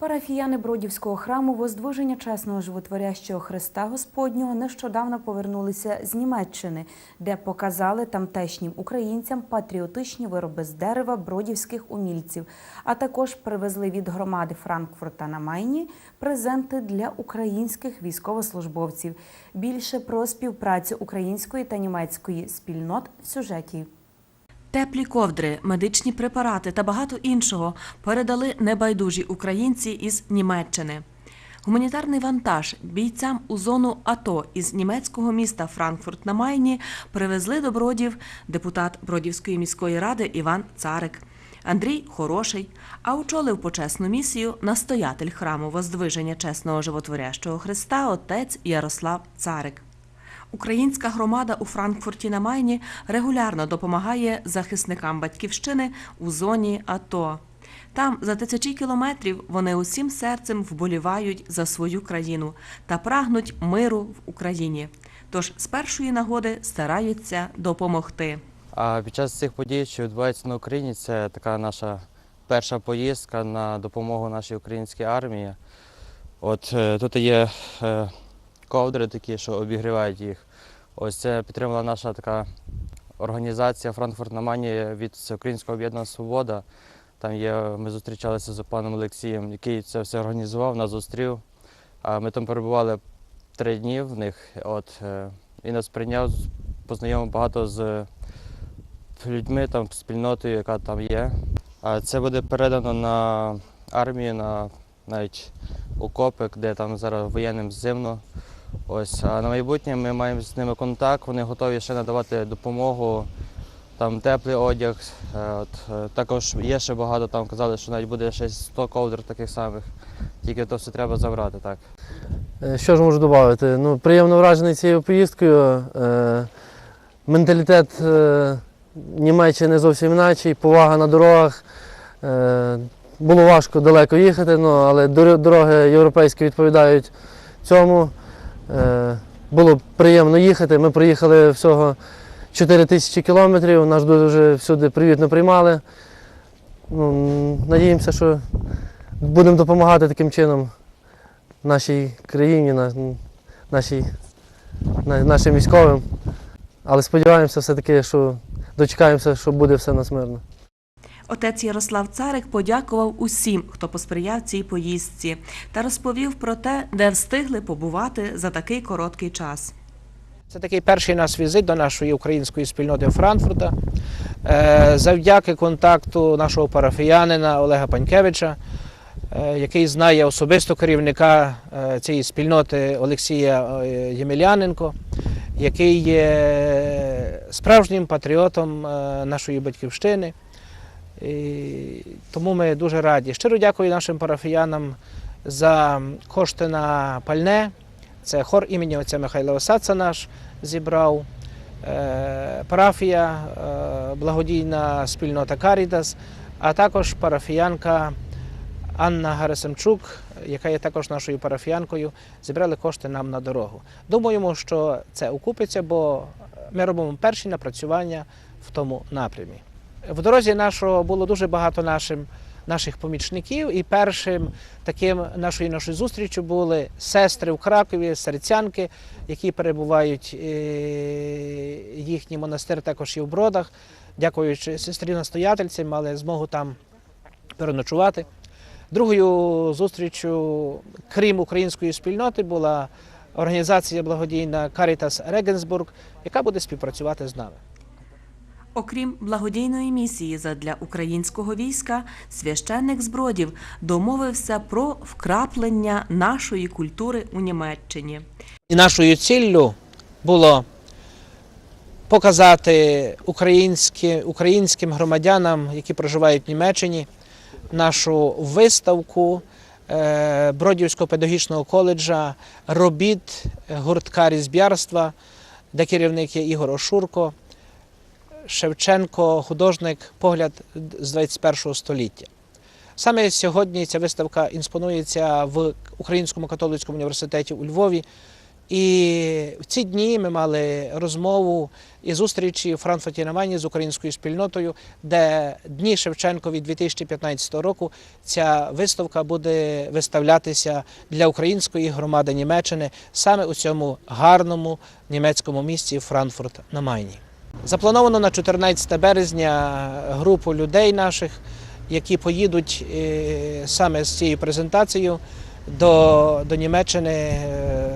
Парафіяни Бродівського храму Воздвиження Чесного Животворящого Христа Господнього нещодавно повернулися з Німеччини, де показали тамтешнім українцям патріотичні вироби з дерева бродівських умільців, а також привезли від громади Франкфурта на Майні презенти для українських військовослужбовців. Більше про співпрацю української та німецької спільнот в сюжеті. Теплі ковдри, медичні препарати та багато іншого передали небайдужі українці із Німеччини. Гуманітарний вантаж бійцям у зону АТО із німецького міста Франкфурт на Майні привезли до Бродів депутат Бродівської міської ради Іван Царик. Андрій Хороший, а очолив почесну місію настоятель храму Воздвиження чесного животворящого Христа отець Ярослав Царик. Українська громада у Франкфурті на Майні регулярно допомагає захисникам батьківщини у зоні АТО. Там, за тисячі кілометрів, вони усім серцем вболівають за свою країну та прагнуть миру в Україні. Тож з першої нагоди стараються допомогти. А під час цих подій, що відбуваються на Україні, це така наша перша поїздка на допомогу нашій українській армії. От е, тут є е, ковдри такі, що обігрівають їх. Ось це підтримала наша така організація Франкфурт на Мані від Українського об'єднання Свобода. Там є, ми зустрічалися з паном Олексієм, який це все організував, нас зустрів. А ми там перебували три дні в них. От, е, він нас прийняв, познайомив багато з людьми, там, спільнотою, яка там є. А це буде передано на армію, на навіть окопи, де там зараз воєнним зимно. Ось, а на майбутнє ми маємо з ними контакт, вони готові ще надавати допомогу, там теплий одяг. Е, От, е, також є ще багато, там казали, що навіть буде ще 100 ковдр таких самих, тільки то все треба забрати. так. Е, Що ж можу додати? Ну, приємно вражений цією поїздкою. Менталітет Німеччини зовсім іначий, повага на дорогах. Було важко далеко їхати, ну, але дороги європейські відповідають цьому. Е, Було приємно їхати. Ми проїхали всього 4 тисячі кілометрів, нас дуже всюди привітно приймали. Ну, надіємося, що будемо допомагати таким чином нашій країні, на- нашій, на- нашим військовим. Але сподіваємося все-таки, що дочекаємося, що буде все нас мирно. Отець Ярослав Царик подякував усім, хто посприяв цій поїздці, та розповів про те, де встигли побувати за такий короткий час. Це такий перший наш візит до нашої української спільноти Франкфурта. Е, Завдяки контакту нашого парафіянина Олега Панькевича, е, який знає особисто керівника е, цієї спільноти Олексія Ємеляненко, який є справжнім патріотом нашої батьківщини. Тому ми дуже раді. Щиро дякую нашим парафіянам за кошти на пальне. Це хор імені отця Михайла Осадца наш зібрав, е, парафія, е, благодійна спільнота Карітас, а також парафіянка Анна Гарасимчук, яка є також нашою парафіянкою, зібрали кошти нам на дорогу. Думаємо, що це окупиться, бо ми робимо перші напрацювання в тому напрямі. В дорозі нашого було дуже багато нашим, наших помічників, і першим таким нашою нашою зустрічю були сестри в Кракові, серцянки, які перебувають, е, їхній монастир також і в Бродах. Дякуючи сестрі настоятельці, мали змогу там переночувати. Другою зустрічю, крім української спільноти, була організація благодійна Caritas Regensburg, яка буде співпрацювати з нами. Окрім благодійної місії задля українського війська, священник з Бродів домовився про вкраплення нашої культури у Німеччині. І нашою ціллю було показати українські, українським громадянам, які проживають в Німеччині, нашу виставку е, Бродівського педагогічного коледжа робіт гуртка різб'ярства, де керівник є Ігор Ошурко, Шевченко, художник, погляд з 21 століття. Саме сьогодні ця виставка інспонується в Українському католицькому університеті у Львові І в ці дні ми мали розмову і зустрічі у Франкфурті на Майні з українською спільнотою, де Дні Шевченкові 2015 року ця виставка буде виставлятися для української громади Німеччини саме у цьому гарному німецькому місті Франкфурт на Майні. Заплановано на 14 березня групу людей наших, які поїдуть е, саме з цією презентацією до, до Німеччини е,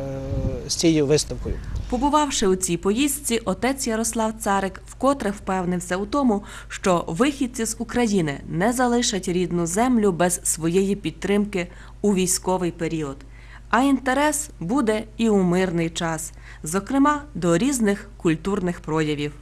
з цією виставкою. Побувавши у цій поїздці, отець Ярослав Царик вкотре впевнився у тому, що вихідці з України не залишать рідну землю без своєї підтримки у військовий період. А інтерес буде і у мирний час, зокрема до різних культурних проявів.